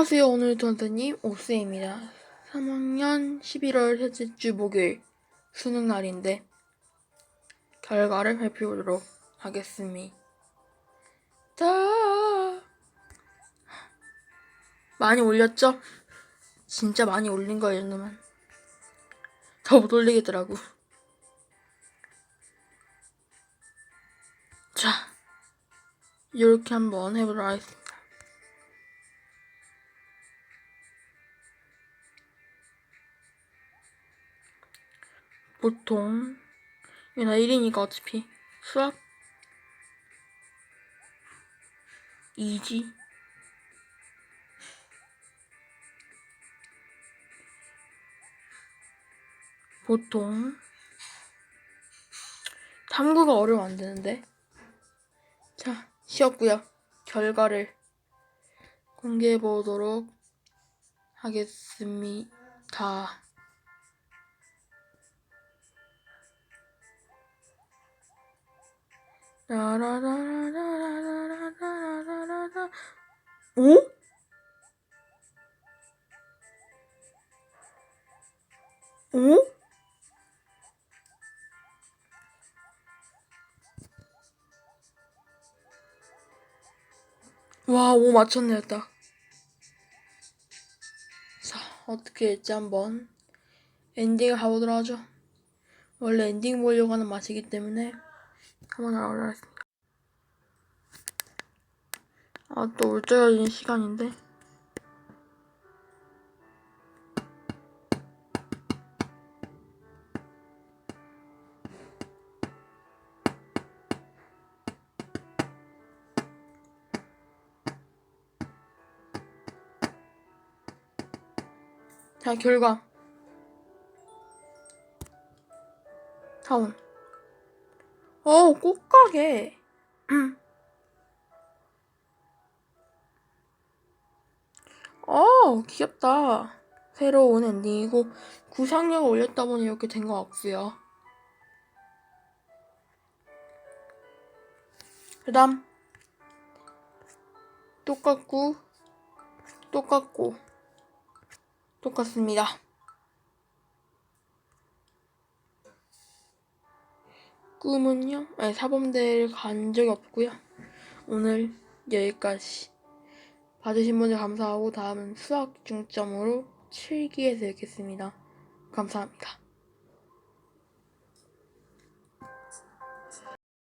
안녕하세요. 오늘 선생님 오스입니다. 3학년 11월 셋째 주 목요일 수능 날인데 결과를 발표하도록 하겠습니다. 많이 올렸죠? 진짜 많이 올린 거예요, 이놈은. 더 못 올리겠더라고. 자, 이렇게 한번 해보도록 하겠습니다. 보통. 얘나 1이니까 어차피. 수학? 2지? 보통. 탐구가 어려워 안 되는데. 자 쉬었고요. 결과를 공개해 보도록 하겠습니다. 라라라라라라라라라라 오? 오? 와, 오 맞췄네, 딱. 자, 어떻게 했지, 한번. 엔딩을 가보도록 하죠. 원래 엔딩 보려고 하는 맛이기 때문에 한번 알아보도록 하겠습니다. 아, 또 울적해지는 시간인데. 자, 결과. 다운. 어, 꽃가게. 어, 귀엽다. 새로운 엔딩이고, 구상력을 올렸다 보니 이렇게 된 것 같고요. 그 다음. 똑같고, 똑같고, 똑같습니다. 꿈은요? 아니, 사범대를 간 적이 없고요. 오늘 여기까지. 봐주신 분들 감사하고 다음은 수학 중점으로 7기에서 뵙겠습니다. 감사합니다.